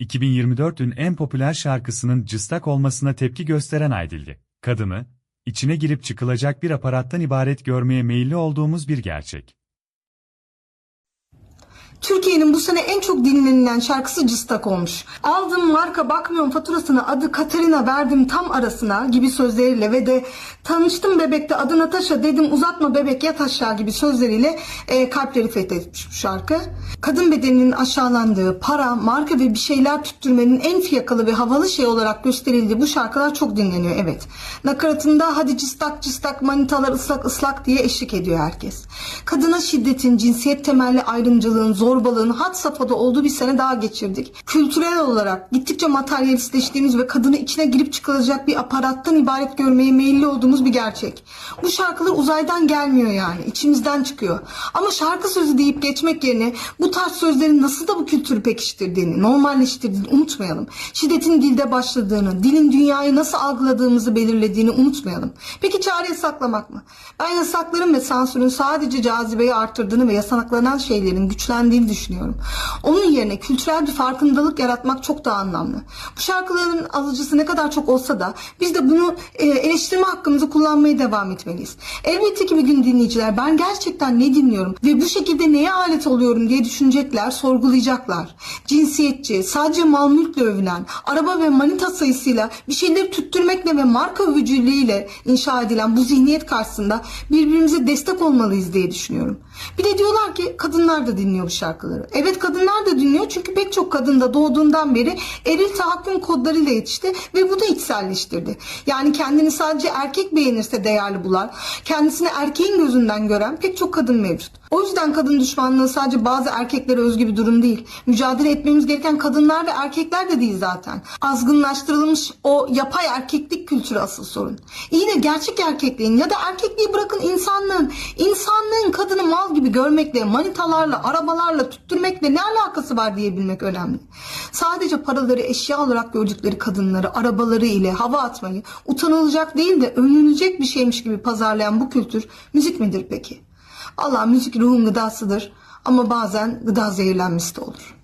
2024'ün en popüler şarkısının cıstak olmasına tepki gösteren Aydilge, kadını, içine girip çıkılacak bir aparattan ibaret görmeye meyilli olduğumuz bir gerçek. Türkiye'nin bu sene en çok dinlenilen şarkısı Cıstak olmuş. Aldım marka bakmıyorum faturasına adı Katarina verdim tam arasına gibi sözleriyle ve de tanıştım bebekte adı Natasha dedim uzatma bebek yat aşağı gibi sözleriyle e, kalpleri fethetmiş bu şarkı. Kadın bedeninin aşağılandığı, para, marka ve bir şeyler tutturmanın en fiyakalı ve havalı şey olarak gösterildiği bu şarkılar çok dinleniyor evet. Nakaratında hadi cıstak cıstak manitalar ıslak ıslak diye eşlik ediyor herkes. Kadına şiddetin, cinsiyet temelli ayrımcılığın, zorbalığın had safhada olduğu bir sene daha geçirdik. Kültürel olarak gittikçe materyalistleştiğimiz ve kadını içine girip çıkılacak bir aparattan ibaret görmeye meyilli olduğumuz bir gerçek. Bu şarkılar uzaydan gelmiyor yani. içimizden çıkıyor. Ama şarkı sözü deyip geçmek yerine bu tarz sözlerin nasıl da bu kültürü pekiştirdiğini, normalleştirdiğini unutmayalım. Şiddetin dilde başladığını, dilin dünyayı nasıl algıladığımızı belirlediğini unutmayalım. Peki çare yasaklamak mı? Ben yasakların ve sansürün sadece cazibeyi arttırdığını ve yasaklanan şeylerin güçlendiğini düşünüyorum. Onun yerine kültürel bir farkındalık yaratmak çok daha anlamlı. Bu şarkıların alıcısı ne kadar çok olsa da biz de bunu e, eleştirme hakkımızı kullanmaya devam etmeliyiz. Elbette ki bir gün dinleyiciler ben gerçekten ne dinliyorum ve bu şekilde neye alet oluyorum diye düşünecekler, sorgulayacaklar. Cinsiyetçi, sadece mal mülkle övünen, araba ve manita sayısıyla bir şeyleri tüttürmekle ve marka övücülüğüyle inşa edilen bu zihniyet karşısında birbirimize destek olmalıyız diye düşünüyorum. Bir de diyorlar ki kadınlar da dinliyor bu şarkıları. Evet kadınlar da dinliyor çünkü pek çok kadın da doğduğundan beri eril tahakküm kodlarıyla yetişti ve bu da içselleştirdi. Yani kendini sadece erkek beğenirse değerli bulan, kendisini erkeğin gözünden gören pek çok kadın mevcut. O yüzden kadın düşmanlığı sadece bazı erkeklere özgü bir durum değil. Mücadele etmemiz gereken kadınlar ve erkekler de değil zaten. Azgınlaştırılmış o yapay erkeklik kültürü asıl sorun. İyi de gerçek erkekliğin ya da erkekliği bırakın insanlığın, insanlığın kadını mal gibi görmekle, manitalarla, arabalarla tüttürmekle ne alakası var diyebilmek önemli. Sadece paraları eşya olarak gördükleri kadınları, arabaları ile hava atmayı utanılacak değil de övünülecek bir şeymiş gibi pazarlayan bu kültür müzik midir peki? Allah müzik ruhun gıdasıdır ama bazen gıda zehirlenmesi de olur.